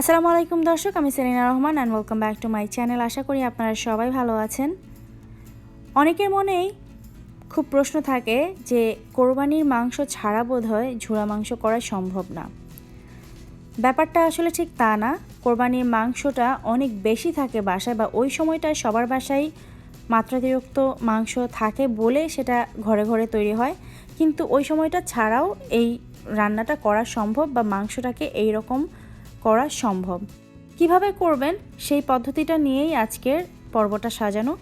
আসসালামু আলাইকুম দর্শক, আমি Selina Rahman and welcome back to my channel আশা করি আপনারা সবাই ভালো আছেন। অনেকের মনেই খুব প্রশ্ন থাকে যে, কোরবানির মাংস ছাড়া বোধ হয় ঝুড়া মাংস করা সম্ভব না। ব্যাপারটা আসলে ঠিক তা না। কোরবানির মাংসটা অনেক বেশি থাকে বাসায় বা ওই সময়টায় সবার বাসায় মাত্রাতিরিক্ত মাংস থাকে বলে সেটা ঘরে ঘরে তৈরি হয়। কিন্তু ওই সময়টা ছাড়াও এই রান্নাটা করা সম্ভব বা মাংসটাকে এই রকম করা সম্ভব। কীভাবে করবেন সেই পদ্ধতিটা নিয়েই আজকের পর্বটা সাজানো।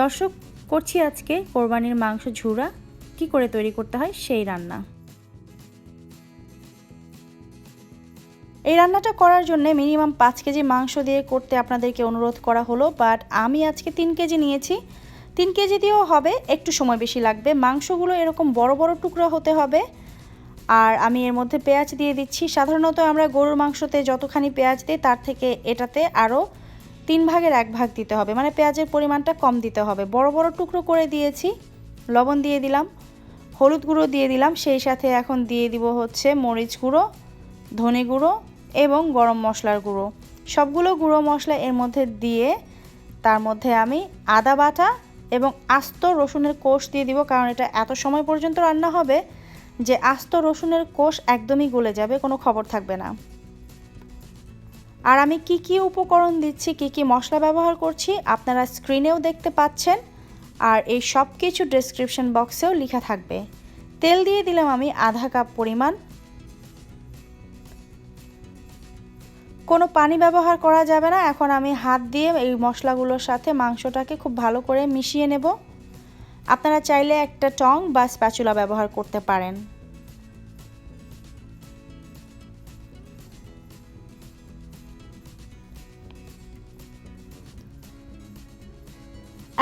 দর্শক, করছি আজকে কোরবানির মাংস ঝুরা। কি করে তৈরি করতে হয় সেই রান্না। এই রান্নাটা করার জন্য মিনিমাম পাঁচ কেজি মাংস দিয়ে করতে আপনাদেরকে অনুরোধ করা হলো, বাট আমি আজকে তিন কেজি নিয়েছি। তিন কেজি দিয়েও হবে, একটু সময় বেশি লাগবে। মাংসগুলো এরকম বড় বড় টুকরা হতে হবে আর আমি এর মধ্যে পেঁয়াজ দিয়ে দিচ্ছি। সাধারণত আমরা গরুর মাংসতে যতখানি পেঁয়াজ দিই, তার থেকে এটাতে আরও তিন ভাগের এক ভাগ দিতে হবে। মানে পেঁয়াজের পরিমাণটা কম দিতে হবে। বড় বড় টুকরো করে দিয়েছি, লবণ দিয়ে দিলাম, হলুদ গুঁড়ো দিয়ে দিলাম, সেই সাথে এখন দিয়ে দিব হচ্ছে মরিচ গুঁড়ো, ধনে গুঁড়ো এবং গরম মশলার গুঁড়ো। সবগুলো গুঁড়ো মশলা এর মধ্যে দিয়ে তার মধ্যে আমি আদা বাটা এবং আস্ত রসুনের কোষ দিয়ে দিব, কারণ এটা এত সময় পর্যন্ত রান্না হবে। যে আস্ত রসুনের কোষ একদমই গলে যাবে, কোনো খবর থাকবে না। আর আমি কি কি উপকরণ দিচ্ছি, কি কি মশলা ব্যবহার করছি, আপনারা স্ক্রিনেও দেখতে পাচ্ছেন। আর এই সব কিছু ডেসক্রিপশন বক্সেও লেখা থাকবে। তেল দিয়ে দিলাম আমি আধা কাপ পরিমাণ। কোনো পানি ব্যবহার করা যাবে না, এখন আমি হাত দিয়ে এই মশলাগুলোর সাথে মাংসটাকে খুব ভালো করে মিশিয়ে নেব। আপনারা চাইলে একটা টং বা স্প্যাচুলা ব্যবহার করতে পারেন।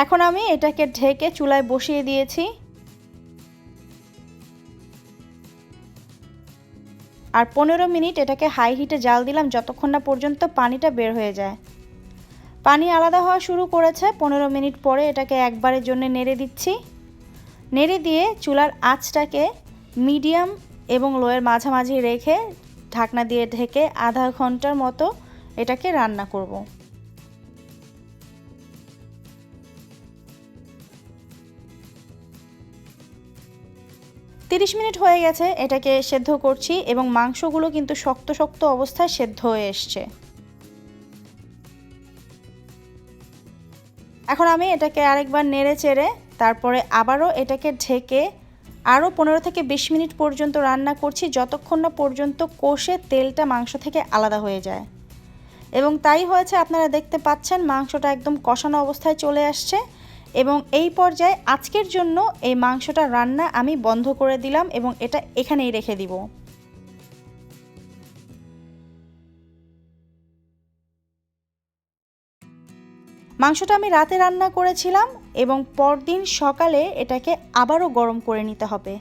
এখন আমি এটাকে ঢেকে চুলায় বসিয়ে দিয়েছি। আর পনেরো মিনিট এটাকে হাই হিটে জাল দিলাম যতক্ষণ না পর্যন্ত পানিটা বের হয়ে যায়। পানি আলাদা হওয়া শুরু করেছে, পনেরো মিনিট পরে এটাকে একবারের জন্য নেড়ে দিচ্ছি। নেড়ে দিয়ে চুলার আঁচটাকে মিডিয়াম এবং লোয়ের মাঝামাঝি রেখে ঢাকনা দিয়ে ঢেকে আধা ঘণ্টার মতো এটাকে রান্না করব। তিরিশ মিনিট হয়ে গেছে, এটাকে সেদ্ধ করছি এবং মাংসগুলো কিন্তু শক্ত শক্ত অবস্থায় সেদ্ধ হয়ে এসছে। এখন আমি এটাকে আরেকবার নেড়ে চেড়ে তারপরে আবারও এটাকে ঢেকে আরও পনেরো থেকে বিশ মিনিট পর্যন্ত রান্না করছি যতক্ষণ না পর্যন্ত কষে তেলটা মাংস থেকে আলাদা হয়ে যায়। এবং তাই হয়েছে, আপনারা দেখতে পাচ্ছেন মাংসটা একদম কষানো অবস্থায় চলে আসছে। এবং এই পর্যায়ে আজকের জন্য এই মাংসটা রান্না আমি বন্ধ করে দিলাম এবং এটা এখানেই রেখে দিব। মাংসটা আমি রাতে রান্না করেছিলাম এবং পরদিন সকালে এটাকে আবারও গরম করে নিতে হবে।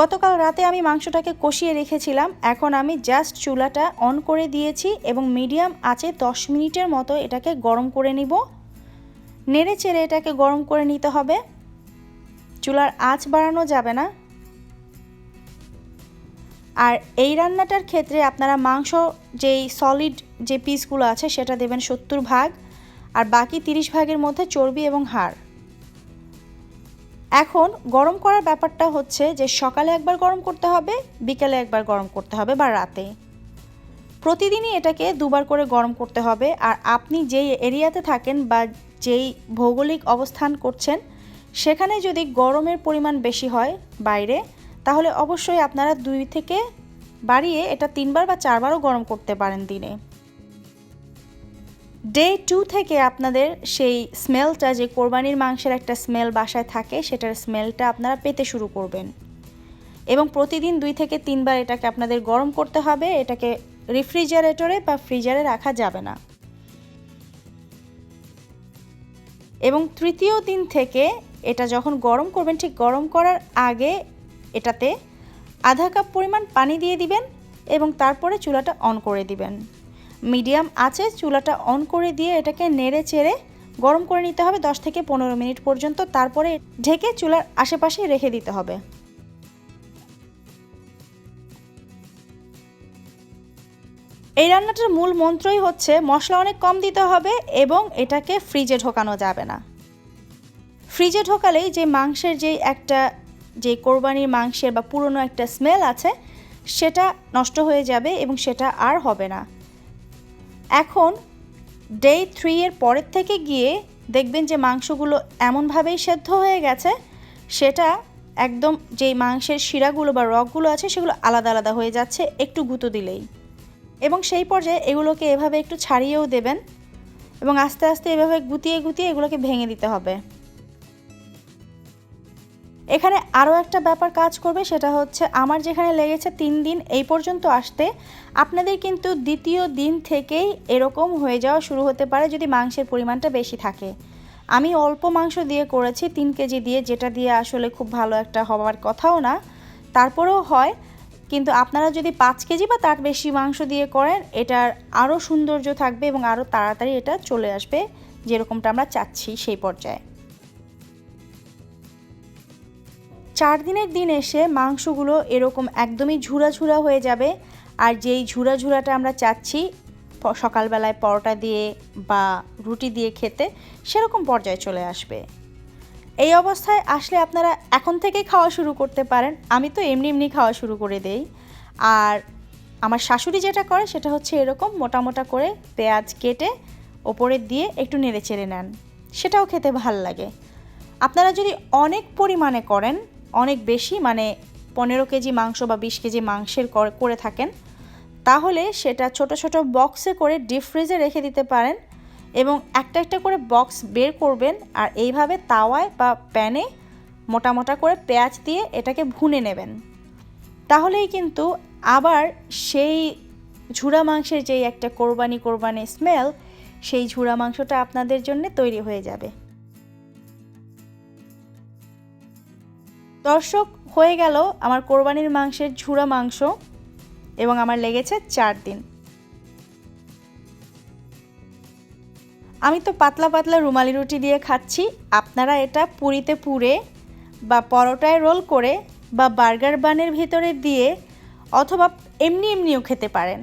গতকাল রাতে আমি মাংসটাকে কষিয়ে রেখেছিলাম, এখন আমি জাস্ট চুলাটা অন করে দিয়েছি এবং মিডিয়াম আঁচে দশ মিনিটের মতো এটাকে গরম করে নিব। নেড়ে চেড়ে এটাকে গরম করে নিতে হবে। চুলার আঁচ বাড়ানো যাবে না। আর এই রান্নাটার ক্ষেত্রে আপনারা মাংস যেই সলিড যে পিসগুলো আছে, সেটা দেবেন সত্তর ভাগ। আর বাকি তিরিশ ভাগের মধ্যে চর্বি এবং হাড়। এখন গরম করার ব্যাপারটা হচ্ছে যে, সকালে একবার গরম করতে হবে, বিকেলে একবার গরম করতে হবে বা রাতে। প্রতিদিনই এটাকে দুবার করে গরম করতে হবে। আর আপনি যেই এরিয়াতে থাকেন বা যেই ভৌগোলিক অবস্থান করছেন, সেখানে যদি গরমের পরিমাণ বেশি হয় বাইরে, তাহলে অবশ্যই আপনারা দুই থেকে বাড়িয়ে এটা তিনবার বা চারবারও গরম করতে পারেন দিনে। ডে টু থেকে আপনাদের সেই স্মেলটা যে কোরবানির মাংসের একটা স্মেল বাসায় থাকে, সেটার স্মেলটা আপনারা পেতে শুরু করবেন। এবং প্রতিদিন দুই থেকে তিনবার এটাকে আপনাদের গরম করতে হবে, এটাকে রেফ্রিজারেটরে বা ফ্রিজারে রাখা যাবে না। এবং তৃতীয় দিন থেকে এটা যখন গরম করবেন, ঠিক গরম করার আগে এটাতে আধা কাপ পরিমাণ পানি দিয়ে দিবেন এবং তারপরে চুলাটা অন করে দিবেন। মিডিয়াম আছে চুলাটা অন করে দিয়ে এটাকে নেড়ে চেড়ে গরম করে নিতে হবে দশ থেকে পনেরো মিনিট পর্যন্ত। তারপরে ঢেকে চুলার আশেপাশে রেখে দিতে হবে। এই রান্নাটার মূল মন্ত্রই হচ্ছে, মশলা অনেক কম দিতে হবে এবং এটাকে ফ্রিজে ঢোকানো যাবে না। ফ্রিজে ঢোকালেই যে মাংসের যেই একটা, যে কোরবানির মাংসের বা পুরনো একটা স্মেল আছে, সেটা নষ্ট হয়ে যাবে এবং সেটা আর হবে না। এখন ডে থ্রি এর পরের থেকে গিয়ে দেখবেন যে মাংসগুলো এমনভাবেই সেদ্ধ হয়ে গেছে, সেটা একদম যেই মাংসের শিরাগুলো বা রগগুলো আছে, সেগুলো আলাদা আলাদা হয়ে যাচ্ছে, একটু গুঁতো দিলেই। এবং সেই পর্যায়ে এগুলোকে এভাবে একটু ছাড়িয়েও দেবেন এবং আস্তে আস্তে এভাবে গুতিয়ে গুতিয়ে এগুলোকে ভেঙে দিতে হবে। এখানে আরও একটা ব্যাপার কাজ করবে, সেটা হচ্ছে আমার যেখানে লেগেছে তিন দিন, এই পর্যন্ত আসতে আপনাদের কিন্তু দ্বিতীয় দিন থেকেই এরকম হয়ে যাওয়া শুরু হতে পারে যদি মাংসের পরিমাণটা বেশি থাকে। আমি অল্প মাংস দিয়ে করেছি, তিন কেজি দিয়ে, যেটা দিয়ে আসলে খুব ভালো একটা হওয়ার কথাও না। তারপরেও হয় কিন্তু আপনারা যদি পাঁচ কেজি বা তার বেশি মাংস দিয়ে করেন, এটার আরও সৌন্দর্য থাকবে এবং আরও তাড়াতাড়ি এটা চলে আসবে, যেরকমটা আমরা চাচ্ছি সেই পর্যায়ে। চার দিনের দিন এসে মাংসগুলো এরকম একদমই ঝুরা ঝুরা হয়ে যাবে, আর যেই ঝুরা ঝুরাটা আমরা চাচ্ছি সকালবেলায় পরোটা দিয়ে বা রুটি দিয়ে খেতে, সেরকম পর্যায়ে চলে আসবে। এই অবস্থায় আসলে আপনারা এখন থেকেই খাওয়া শুরু করতে পারেন। আমি তো এমনি এমনি খাওয়া শুরু করে দেই। আর আমার শাশুড়ি যেটা করে সেটা হচ্ছে এরকম মোটা মোটা করে পেঁয়াজ কেটে ওপরে দিয়ে একটু নেড়ে চেড়ে নেন। সেটাও খেতে ভালো লাগে। আপনারা যদি অনেক পরিমাণে করেন, অনেক বেশি মানে পনেরো কেজি মাংস বা বিশ কেজি মাংসের করে থাকেন, তাহলে সেটা ছোট ছোট বক্সে করে ডিপ ফ্রিজে রেখে দিতে পারেন। এবং একটা একটা করে বক্স বের করবেন আর এইভাবে তাওয়ায় বা প্যানে মোটা মোটা করে পেঁয়াজ দিয়ে এটাকে ভুনে নেবেন। তাহলেই কিন্তু আবার সেই ঝুড়া মাংসের যেই একটা কোরবানি কোরবানি স্মেল সেই ঝুড়া মাংসটা আপনাদের জন্য তৈরি হয়ে যাবে। দর্শক, হয়ে গেল আমার কোরবানির মাংসের ঝুড়া মাংস এবং আমার লেগেছে চার দিন। আমি তো পাতলা পাতলা রুমালি রুটি দিয়ে খাচ্ছি। আপনারা এটা পুরিতে পুরে বা পরোটায় রোল করে বা বার্গার বানের ভিতরে দিয়ে অথবা এমনি এমনিও খেতে পারেন।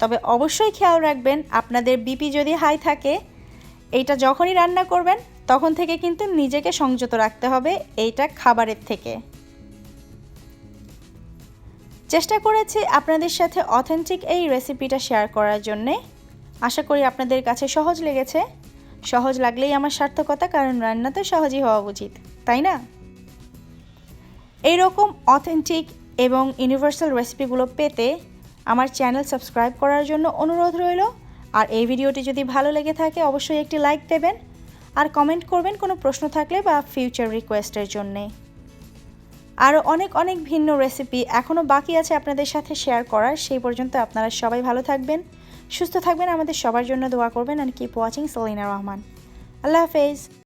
তবে অবশ্যই খেয়াল রাখবেন, আপনাদের বিপি যদি হাই থাকে, এইটা যখনই রান্না করবেন, তখন থেকে কিন্তু নিজেকে সংযত রাখতে হবে এইটা খাবারের থেকে। চেষ্টা করেছি আপনাদের সাথে অথেন্টিক এই রেসিপিটা শেয়ার করার জন্যে। আশা করি আপনাদের কাছে সহজ লেগেছে। সহজ লাগলেই আমার সার্থকতা, কারণ রান্না তো সহজই হওয়া উচিত, তাই না? এইরকম অথেন্টিক এবং ইউনিভার্সাল রেসিপিগুলো পেতে আমার চ্যানেল সাবস্ক্রাইব করার জন্য অনুরোধ রইল। আর এই ভিডিওটি যদি ভালো লেগে থাকে, অবশ্যই একটি লাইক দেবেন। আর কমেন্ট করবেন কোনো প্রশ্ন থাকলে বা ফিউচার রিকোয়েস্টের জন্যে। আরও অনেক অনেক ভিন্ন রেসিপি এখনও বাকি আছে আপনাদের সাথে শেয়ার করার। সেই পর্যন্ত আপনারা সবাই ভালো থাকবেন। সুস্থ থাকবেন আমাদের সবার জন্য দোয়া করবেন and keep watching Selina Rahman আল্লাহ হাফেজ।